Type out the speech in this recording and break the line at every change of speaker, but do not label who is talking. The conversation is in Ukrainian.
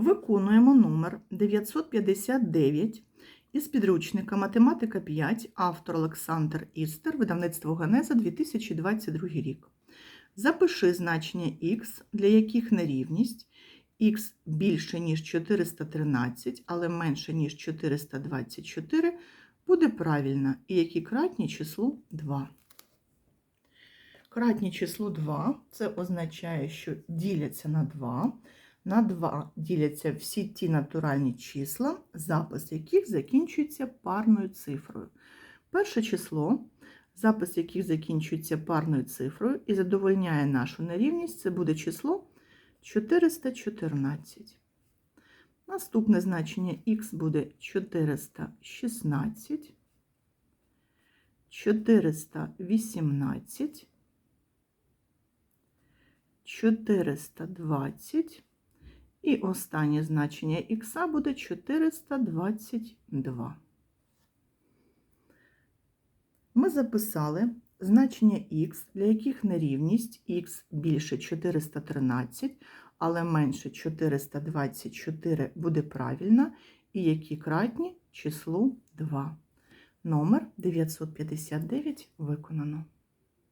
Виконуємо номер 959 із підручника Математика 5, автор Олександр Істер, видавництво Генеза 2022 рік. Запиши значення х, для яких нерівність х більше, ніж 413, але менше, ніж 424, буде правильна, і які кратні числу 2. Кратні число 2 це означає, що діляться на 2. На 2 діляться всі ті натуральні числа, запис яких закінчується парною цифрою. Перше число, запис яких закінчується парною цифрою і задовольняє нашу нерівність, це буде число 414. Наступне значення х буде 416, 418, 420 і останнє значення х буде 422. Ми записали значення х, для яких нерівність х більше 413, але менше 424 буде правильна, і які кратні числу 2. Номер 959 виконано.